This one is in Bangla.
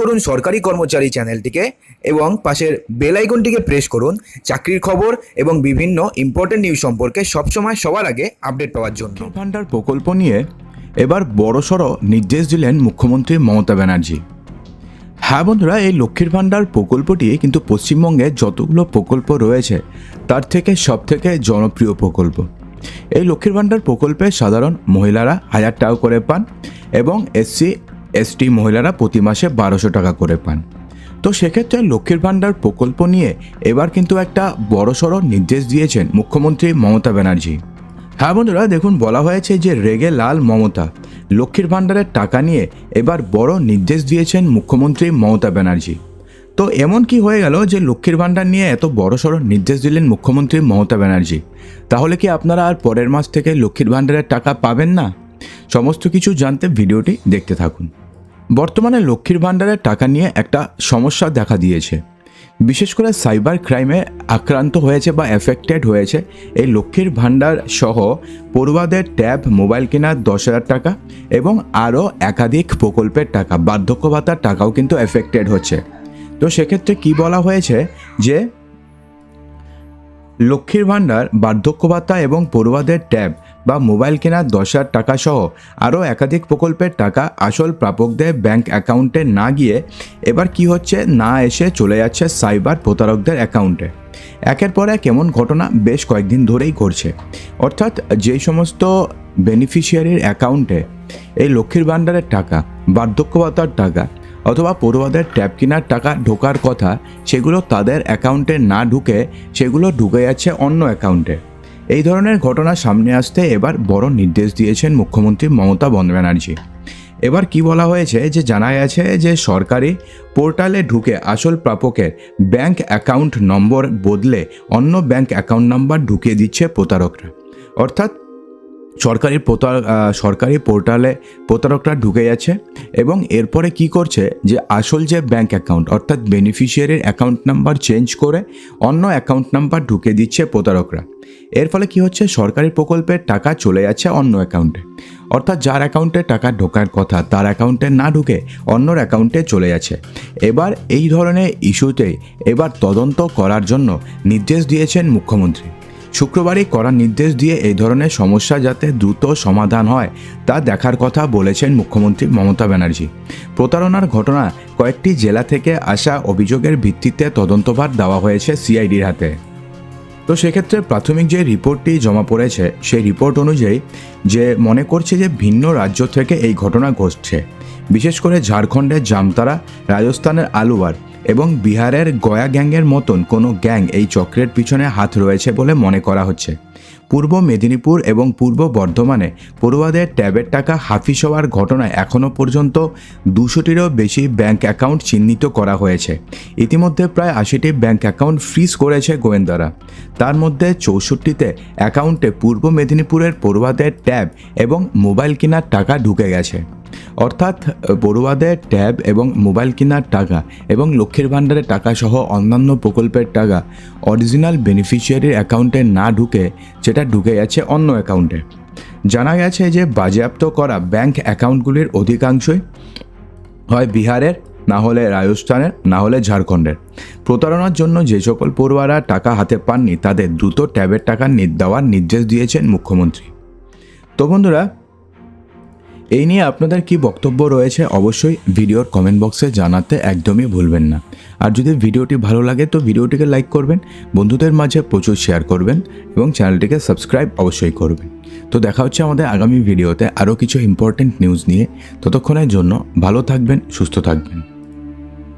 করুন সরকারি কর্মচারী চ্যানেলটিকে এবং পাশের বেল আইকনটিকে প্রেস করুন, চাকরির খবর এবং বিভিন্ন ইম্পর্টেন্ট নিউজ সম্পর্কে সবসময় সবার আগে আপডেট পাওয়ার জন্য। ভাণ্ডার প্রকল্প নিয়ে এবার বড়সড় নির্দেশ দিলেন মুখ্যমন্ত্রী মমতা ব্যানার্জি। হ্যাঁ বন্ধুরা, এই লক্ষ্মীর ভাণ্ডার প্রকল্পটি কিন্তু পশ্চিমবঙ্গে যতগুলো প্রকল্প রয়েছে, তার থেকে সব থেকে জনপ্রিয় প্রকল্প। এই লক্ষ্মীর ভাণ্ডার প্রকল্পে সাধারণ মহিলারা হাজার টাকা করে পান এবং এসসি এসটি মহিলারা প্রতি মাসে বারোশো টাকা করে পান। তো সেক্ষেত্রে লক্ষ্মীর ভাণ্ডার প্রকল্প নিয়ে এবার কিন্তু একটা বড়সড় নির্দেশ দিয়েছেন মুখ্যমন্ত্রী মমতা ব্যানার্জি। হ্যাঁ বন্ধুরা, দেখুন, বলা হয়েছে যে রেগে লাল মমতা। লক্ষ্মীর ভাণ্ডারের টাকা নিয়ে এবার বড় নির্দেশ দিয়েছেন মুখ্যমন্ত্রী মমতা ব্যানার্জি। তো এমন কি হয়ে গেল যে লক্ষ্মীর ভাণ্ডার নিয়ে এত বড় সড়ো নির্দেশ দিলেন মুখ্যমন্ত্রী মমতা ব্যানার্জি? তাহলে কি আপনারা আর পরের মাস থেকে লক্ষ্মীর ভাণ্ডারের টাকা পাবেন না? সমস্ত কিছু জানতে ভিডিওটি দেখতে থাকুন। বর্তমানে লক্ষ্মীর ভাণ্ডারের টাকা নিয়ে একটা সমস্যা দেখা দিয়েছে। বিশেষ করে সাইবার ক্রাইমে আক্রান্ত হয়েছে বা এফেক্টেড হয়েছে এই লক্ষ্মীর ভাণ্ডার সহ পড়ুয়াদের ট্যাব, মোবাইল কেনার দশ হাজার টাকা এবং আরও একাধিক প্রকল্পের টাকা, বার্ধক্য ভাতার টাকাও কিন্তু এফেক্টেড হচ্ছে। তো সেক্ষেত্রে কি বলা হয়েছে যে লক্ষ্মীর ভাণ্ডার, বার্ধক্য ভাতা এবং পড়ুয়াদের ট্যাব বা মোবাইল কেনার দশ হাজার টাকা সহ আরও একাধিক প্রকল্পের টাকা আসল প্রাপকদের ব্যাংক অ্যাকাউন্টে না গিয়ে এবার কি হচ্ছে? না এসে চলে যাচ্ছে সাইবার প্রতারকদের অ্যাকাউন্টে। একের পর এক এমন ঘটনা বেশ কয়েকদিন ধরেই ঘটছে। অর্থাৎ যেই সমস্ত বেনিফিশিয়ারির অ্যাকাউন্টে এই লক্ষ্মীর ভাণ্ডারের টাকা, বার্ধক্য ভাতার টাকা অথবা পড়ুয়াদের ট্যাব কেনার টাকা ঢোকার কথা, সেগুলো তাদের অ্যাকাউন্টে না ঢুকে সেগুলো ঢুকে যাচ্ছে অন্য অ্যাকাউন্টে। এই ধরনের ঘটনা সামনে আসতে এবার বড় নির্দেশ দিয়েছেন মুখ্যমন্ত্রী মমতা বন্দ ব্যানার্জি এবার কি বলা হয়েছে যে জানা গেছে যে সরকারি পোর্টালে ঢুকে আসল প্রাপকের ব্যাংক অ্যাকাউন্ট নম্বর বদলে অন্য ব্যাংক অ্যাকাউন্ট নাম্বার ঢুকিয়ে দিচ্ছে প্রতারকরা। অর্থাৎ সরকারি প্রতার সরকারি পোর্টালে প্রতারকরা ঢুকে যাচ্ছে এবং এরপরে কি করছে যে আসল যে ব্যাংক অ্যাকাউন্ট অর্থাৎ বেনিফিশিয়ারির অ্যাকাউন্ট নাম্বার চেঞ্জ করে অন্য অ্যাকাউন্ট নাম্বার ঢুকে দিচ্ছে প্রতারকরা। এর ফলে কি হচ্ছে? সরকারি প্রকল্পের টাকা চলে যাচ্ছে অন্য অ্যাকাউন্টে অর্থাৎ যার অ্যাকাউন্টে টাকা ঢোকার কথা, তার অ্যাকাউন্টে না ঢুকে অন্যর অ্যাকাউন্টে চলে যাচ্ছে। এবার এই ধরনের ইস্যুতে এবার তদন্ত করার জন্য নির্দেশ দিয়েছেন মুখ্যমন্ত্রী। শুক্রবারই করার নির্দেশ দিয়ে এই ধরনের সমস্যা যাতে দ্রুত সমাধান হয়, তা দেখার কথা বলেছেন মুখ্যমন্ত্রী মমতা ব্যানার্জি। প্রতারণার ঘটনা কয়েকটি জেলা থেকে আসা অভিযোগের ভিত্তিতে তদন্তভার দেওয়া হয়েছে সিআইডির হাতে। তো সেক্ষেত্রে প্রাথমিক যে রিপোর্টটি জমা পড়েছে, সেই রিপোর্ট অনুযায়ী যে মনে করছে যে ভিন্ন রাজ্য থেকে এই ঘটনা ঘটছে। বিশেষ করে ঝাড়খণ্ডের জামতারা, রাজস্থানের আলুয়ার এবং বিহারের গয়া গ্যাংয়ের মতন কোনো গ্যাং এই চক্রের পিছনে হাত রয়েছে বলে মনে করা হচ্ছে। পূর্ব মেদিনীপুর এবং পূর্ব বর্ধমানে পড়ুয়াদের ট্যাবের টাকা হাফিস হওয়ার ঘটনায় এখনও পর্যন্ত দুশোটিরও বেশি ব্যাংক অ্যাকাউন্ট চিহ্নিত করা হয়েছে। ইতিমধ্যে প্রায় আশিটি ব্যাংক অ্যাকাউন্ট ফ্রিজ করেছে গোয়েন্দারা। তার মধ্যে চৌষট্টিতে অ্যাকাউন্টে পূর্ব মেদিনীপুরের পড়ুয়াদের ট্যাব এবং মোবাইল কেনার টাকা ঢুকে গেছে। অর্থাৎ পড়ুয়াদের ট্যাব এবং মোবাইল কেনার টাকা এবং লক্ষ্মীর ভাণ্ডারের টাকা সহ অন্যান্য প্রকল্পের টাকা অরিজিনাল বেনিফিশিয়ারির অ্যাকাউন্টে না ঢুকে, সেটা ঢুকে গেছে অন্য অ্যাকাউন্টে। জানা গেছে যে, বাজেয়াপ্ত করা ব্যাংক অ্যাকাউন্টগুলির অধিকাংশই হয় বিহারের, না হলে রাজস্থানের, না হলে ঝাড়খণ্ডের। প্রতারণার জন্য যে সকল পড়ুয়ারা টাকা হাতে পাননি, তাদের দ্রুত ট্যাবের টাকা দেওয়ার নির্দেশ দিয়েছেন মুখ্যমন্ত্রী। তো বন্ধুরা এই নিয়ে আপনাদের কি বক্তব্য রয়েছে অবশ্যই ভিডিওর কমেন্ট বক্সে জানাতে একদমই ভুলবেন না। আর যদি ভিডিওটি ভালো লাগে তো ভিডিওটিকে লাইক করবেন, বন্ধুদের মাঝে প্রচুর শেয়ার করবেন এবং চ্যানেলটিকে সাবস্ক্রাইব অবশ্যই করবেন। তো দেখা হচ্ছে আমাদের আগামী ভিডিওতে আরও কিছু ইম্পর্টেন্ট নিউজ নিয়ে। ততক্ষণের জন্য ভালো থাকবেন, সুস্থ থাকবেন।